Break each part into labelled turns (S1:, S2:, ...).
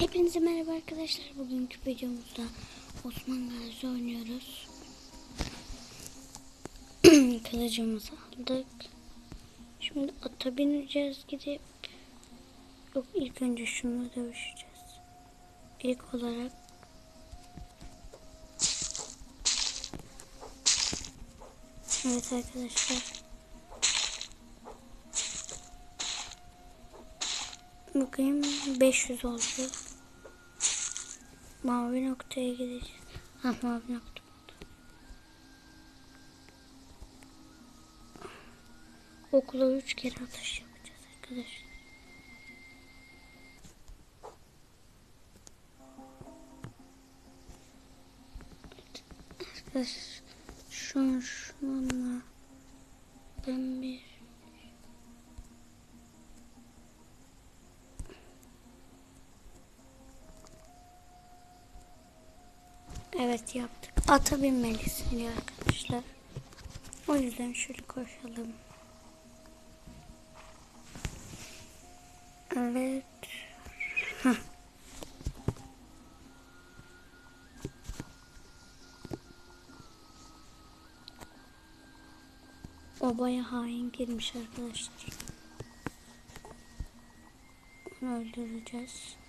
S1: Hepinize merhaba arkadaşlar. Bugünkü videomuzda Osman Gazi oynuyoruz. Kılıcımızı aldık. Şimdi ata bineceğiz gidip. Yok ilk önce şunu dövüşeceğiz. İlk olarak Evet arkadaşlar. Bakayım 500 oldu. Mavi noktaya gideceğiz. Ha mavi nokta. Okula 3 kere atış yapacağız arkadaşlar. Arkadaşlar şunu şununla ben bir Evet yaptık. Ata binmelisin diyor arkadaşlar. O yüzden şöyle koşalım. Evet. Hah. Obaya hain girmiş arkadaşlar. Öldüreceğiz.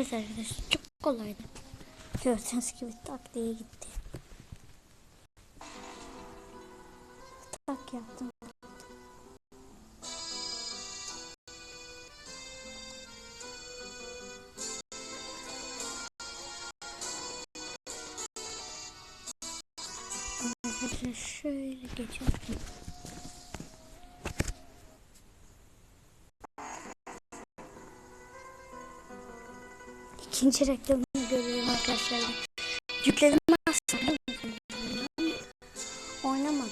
S1: Evet arkadaşlar çok kolaydı. Gördüğünüz gibi tak diye gitti. Tak yaptım. Arkadaşlar şöyle geçelim. İkinci reklamını görüyorum arkadaşlar. Yükledim aslında. Oynamadım.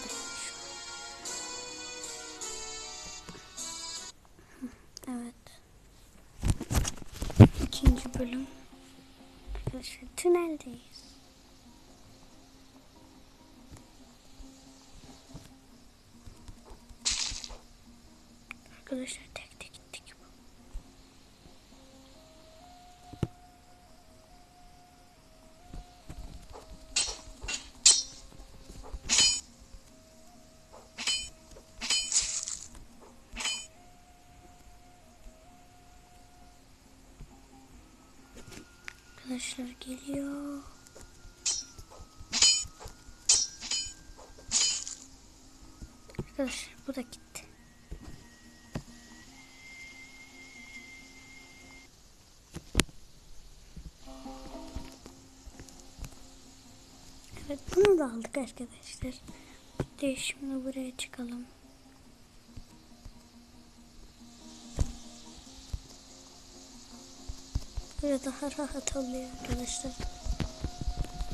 S1: Evet. İkinci bölüm. Arkadaşlar tüneldeyiz. Arkadaşlar tek Arkadaşlar geliyor. Arkadaşlar bu da gitti. Evet bunu da aldık arkadaşlar. Bir de şimdi buraya çıkalım. Böyle daha rahat oluyor arkadaşlar.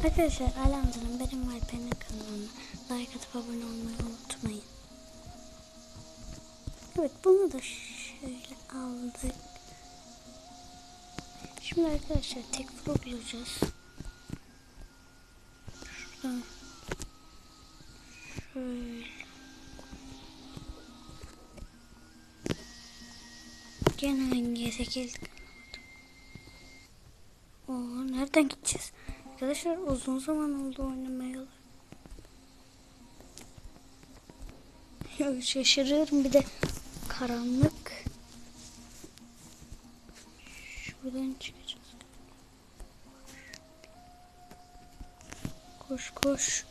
S1: Arkadaşlar Alamcı'nın benim Alper'in kanalına like atıp abone olmayı unutmayın. Evet bunu da şöyle aldık. Şimdi arkadaşlar tek pro bulacağız. Şuradan şöyle. Gene hangi yere geldik? Oo, nereden gideceğiz? Arkadaşlar uzun zaman oldu oynamayalı. Ya şaşırıyorum bir de karanlık. Şuradan çıkacağız. Koş koş.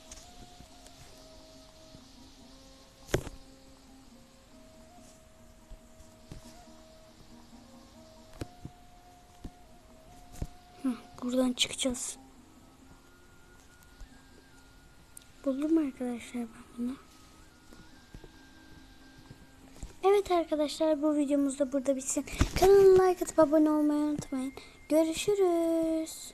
S1: Buradan çıkacağız. Buldum arkadaşlar ben bunu. Evet arkadaşlar bu videomuz da burada bitsin. Kanalıma like atıp abone olmayı unutmayın. Görüşürüz.